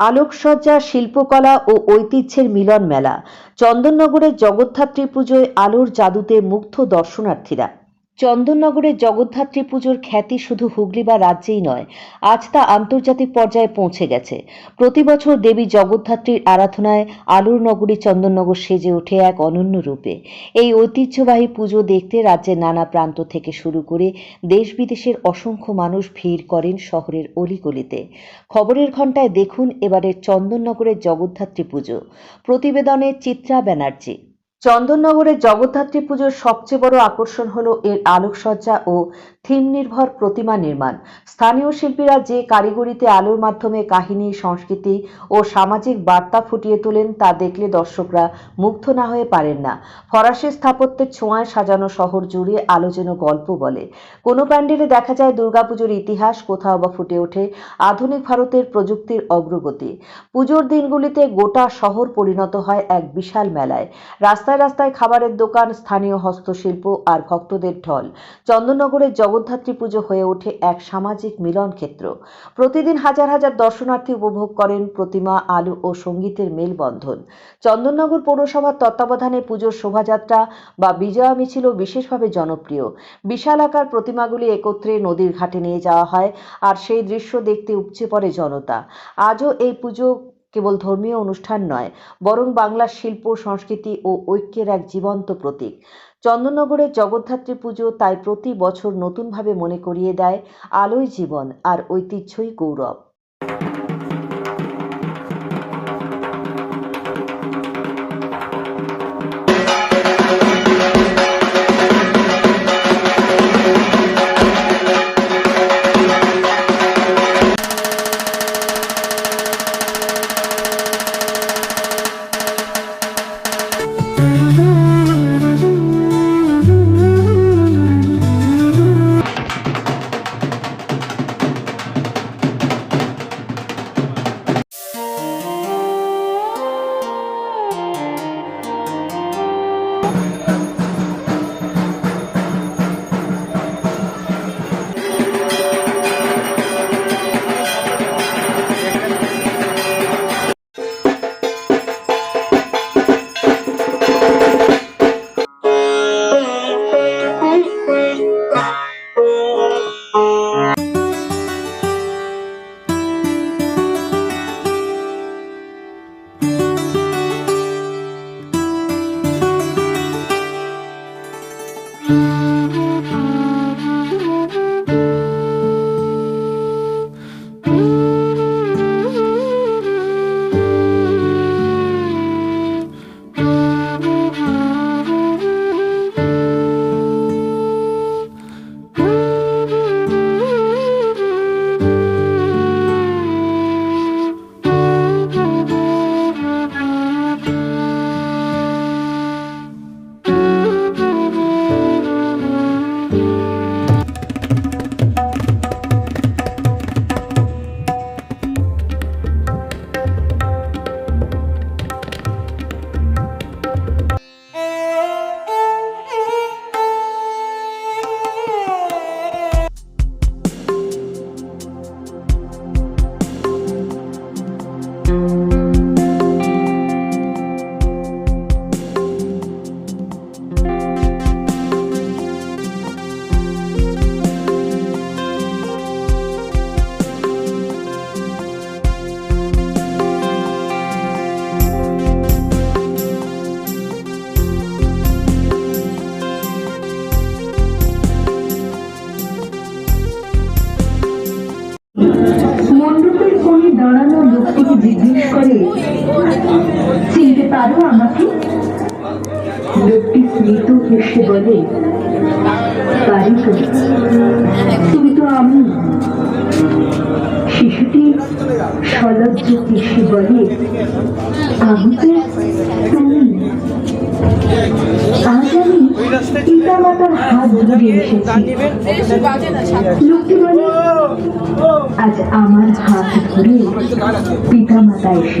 আলোকসজ্জা শিল্পকলা ও ঐতিহ্যের মিলন মেলা। চন্দননগরের জগদ্ধাত্রী পুজোয় আলোর জাদুতে মুগ্ধ দর্শনার্থীরা। চন্দননগরের জগদ্ধাত্রী পুজোর খ্যাতি শুধু হুগলি বা রাজ্যেই নয়, আজ তা আন্তর্জাতিক পর্যায়ে পৌঁছে গেছে। প্রতি বছর দেবী জগদ্ধাত্রীর আরাধনায় আলোর নগরী চন্দননগর সেজে ওঠে এক অনন্য রূপে। এই ঐতিহ্যবাহী পুজো দেখতে রাজ্যের নানা প্রান্ত থেকে শুরু করে দেশ বিদেশের অসংখ্য মানুষ ভিড় করেন শহরের অলিগলিতে। খবরের ঘন্টায় দেখুন এবারের চন্দননগরের জগদ্ধাত্রী পুজো। প্রতিবেদনে চিত্রা ব্যানার্জি। চন্দননগরের জগদ্ধাত্রী পুজোর সবচেয়ে বড় আকর্ষণ হল এর আলোকসজ্জা ও থিম নির্ভর প্রতিমা নির্মাণ। স্থানীয় শিল্পীরা যে কারিগরিতে আলোর মাধ্যমে কাহিনী, সংস্কৃতি ও সামাজিক বার্তা ফুটিয়ে তোলেন তা দেখলে দর্শকরা মুগ্ধ না হয়ে পারেন না। ফরাসি স্থাপত্যের ছোঁয়ায় সাজানো শহর জুড়ে আলো যেন গল্প বলে। কোনো প্যান্ডেলে দেখা যায় দুর্গাপুজোর ইতিহাস কোথাও বা ফুটে ওঠে আধুনিক ভারতের প্রযুক্তির অগ্রগতি। পুজোর দিনগুলিতে গোটা শহর পরিণত হয় এক বিশাল মেলায়। রাস্তায় রাস্তায় রাস্তায় খাবারের দোকান, স্থানীয় হস্তশিল্প আর ভক্তদের ঢল। চন্দননগরের জগদ্ধাত্রী পুজো হয়ে ওঠে এক সামাজিক মিলন ক্ষেত্র। প্রতিদিন হাজার হাজার দর্শনার্থী উপভোগ করেন প্রতিমা, আলো ও সঙ্গীতের মেলবন্ধন। চন্দননগর পৌরসভার তত্ত্বাবধানে পুজোর শোভাযাত্রা বা বিজয়া মিছিল বিশেষভাবে জনপ্রিয়। বিশাল আকার প্রতিমাগুলি একত্রে নদীর ঘাটে নিয়ে যাওয়া হয় আর সেই দৃশ্য দেখতে উপচে পড়ে জনতা। আজও এই পুজো কেবল ধর্মীয় অনুষ্ঠান নয়, বরং বাংলার শিল্প, সংস্কৃতি ও ঐক্যের এক জীবন্ত প্রতীক। চন্দননগরের জগদ্ধাত্রী পুজো তাই প্রতি বছর নতুনভাবে মনে করিয়ে দেয় আলোয় জীবন আর ঐতিহ্যই গৌরব। দাঁড়ানো লোকটিকে জিজ্ঞেস করে, চিনতে পারো আমাকে? লোকটি স্মিত হেসে বলে, পারি তো। তুমি তো আমি। শিশুটি সলজ্জ হেসে বলে, আমি তো তুমি। আজ আমি হাত ধরে এসেছি। লোকটি বলে আজ আমার হাত ধরে পিতা মাতা এসে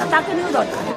না তাকে নিয়েও দরকার।